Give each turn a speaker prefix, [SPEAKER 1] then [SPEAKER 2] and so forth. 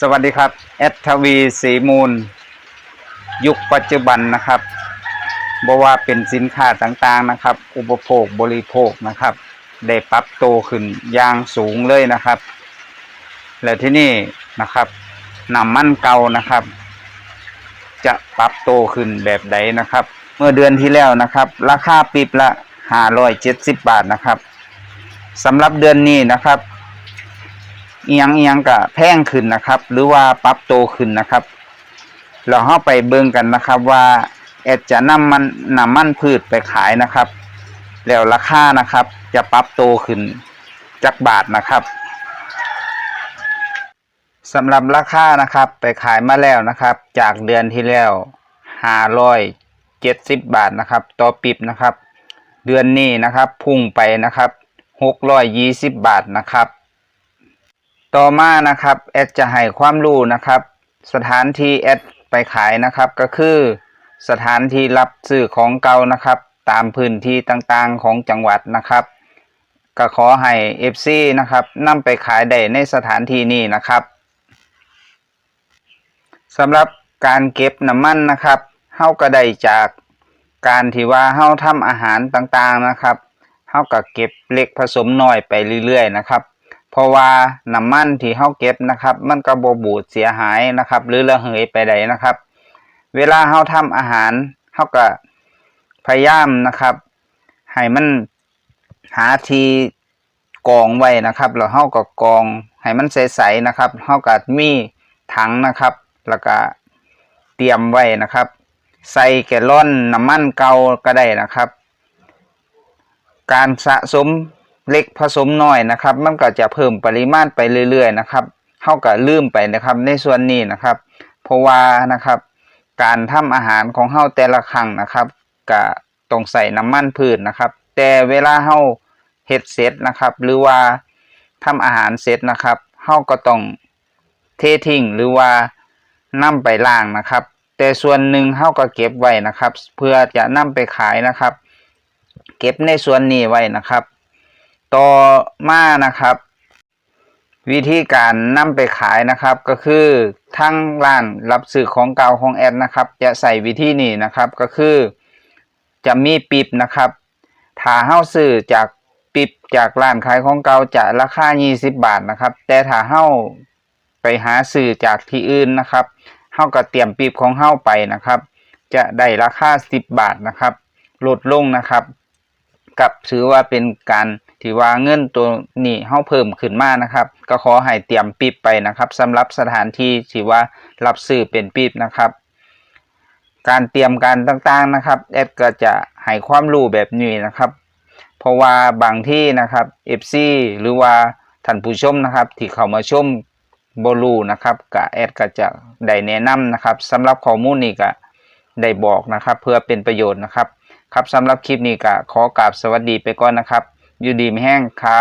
[SPEAKER 1] สวัสดีครับแอดทวีสีมูล ยุคปัจจุบันนะครับบว่าเป็นสินค้าต่างๆนะครับ อุปโภคบริโภคนะครับ ได้ปรับโตขึ้นอย่างสูงเลยนะครับ และที่นี่นะครับน้ำมันเก่านะครับ จะปรับโตขึ้นแบบใดนะครับ เมื่อเดือนที่แล้วนะครับ ราคาปิบละ570 บาทนะครับสำหรับเดือนนี้นะครับ เอียงเอียงกับแพงขึ้นนะครับ หรือว่าปรับโตขึ้นนะครับ เราเข้าไปเบิ่งกันนะครับว่าแอดจะนำมันนำมันพืชไปขายนะครับ แล้วราคานะครับ จะปรับโตขึ้นจักบาทนะครับสำหรับราคานะครับ ไปขายมาแล้วนะครับ จากเดือนที่แล้ว570บาทนะครับ ต่อปิบนะครับ เดือนนี้นะครับ พุ่งไปนะครับ620บาทนะครับ ต่อมานะครับแอดจะให้ความรู้นะครับ สถานที่แอดไปขายนะครับก็คือสถานที่รับซื้อของเก่านะครับ ตามพื้นที่ต่างๆของจังหวัดนะครับก็ขอให้ FC นะครับนำไปขายได้ในสถานที่นี้นะครับสำหรับการเก็บน้ำมันนะครับเฮาก็ได้จากการที่ว่าเฮาทำอาหารต่างๆนะครับเฮาก็เก็บเล็กผสมน้อยไปเรื่อยๆนะครับ เพราะว่าน้ำมันที่เฮาเก็บนะครับ มันก็บ่บูดเสียหายนะครับ หรือระเหยไปใดนะครับ เวลาเฮาทำอาหารเฮาก็พยายามนะครับให้มันหาทีกองไว้นะครับแล้วเฮาก็กองให้มันใสๆนะครับเฮาก็มีถังนะครับ แล้วก็เตรียมไว้นะครับ ใส่แกลลอนน้ำมันเก่าก็ได้นะครับ การสะสม เล็กผสมน้อยนะครับ มันก็จะเพิ่มปริมาณไปเรื่อยๆนะครับเท่ากับลืมไปนะครับ ในส่วนนี้นะครับ เพราะว่านะครับ การทำอาหารของเฮาแต่ละครั้งนะครับก็ต้องใส่น้ำมันพืชนะครับ แต่เวลาเฮาเฮ็ดเสร็จนะครับ หรือว่าทำอาหารเสร็จนะครับเฮาก็ต้องเททิ้งหรือว่านำไปล้างนะครับ แต่ส่วนหนึ่งเฮาก็เก็บไว้นะครับ เพื่อจะนำไปขายนะครับ เก็บในส่วนนี้ไว้นะครับ ต่อมานะครับ วิธีการนำไปขายนะครับ ก็คือทั้งร้านรับซื้อของเก่าของแอดนะครับ จะใส่วิธีนี้นะครับก็คือ จะมีปิบนะครับถ้าเฮาซื้อจากปิบจากร้านขายของเก่าจะราคา 20 บาทนะครับ แต่ถ้าเฮาไปหาซื้อจากที่อื่นนะครับเฮาก็เตรียมปิบของเฮาไปนะครับ จะได้ราคา 10 บาทนะครับลดลงนะครับ กับถือว่าเป็นการ ที่ว่าเงินตัวนี้เฮาเพิ่มขึ้นมานะครับ ก็ขอให้เตรียมปีบไปนะครับสำหรับสถานที่ที่ว่ารับซื้อเป็นปีบนะครับ การเตรียมการต่างๆนะครับ แอดก็จะให้ความรู้แบบนี้นะครับ เพราะว่าบางที่นะครับ FC หรือว่าท่านผู้ชมนะครับ ที่เข้ามาชมบรูนะครับก็แอดก็จะได้แนะนำนะครับสำหรับข้อมูลนี้ก็ได้บอกนะครับ เพื่อเป็นประโยชน์นะครับ ครับสำหรับคลิปนี้ก็ขอกราบสวัสดีไปก่อนนะครับ อยู่ดีไม่แห้งครับ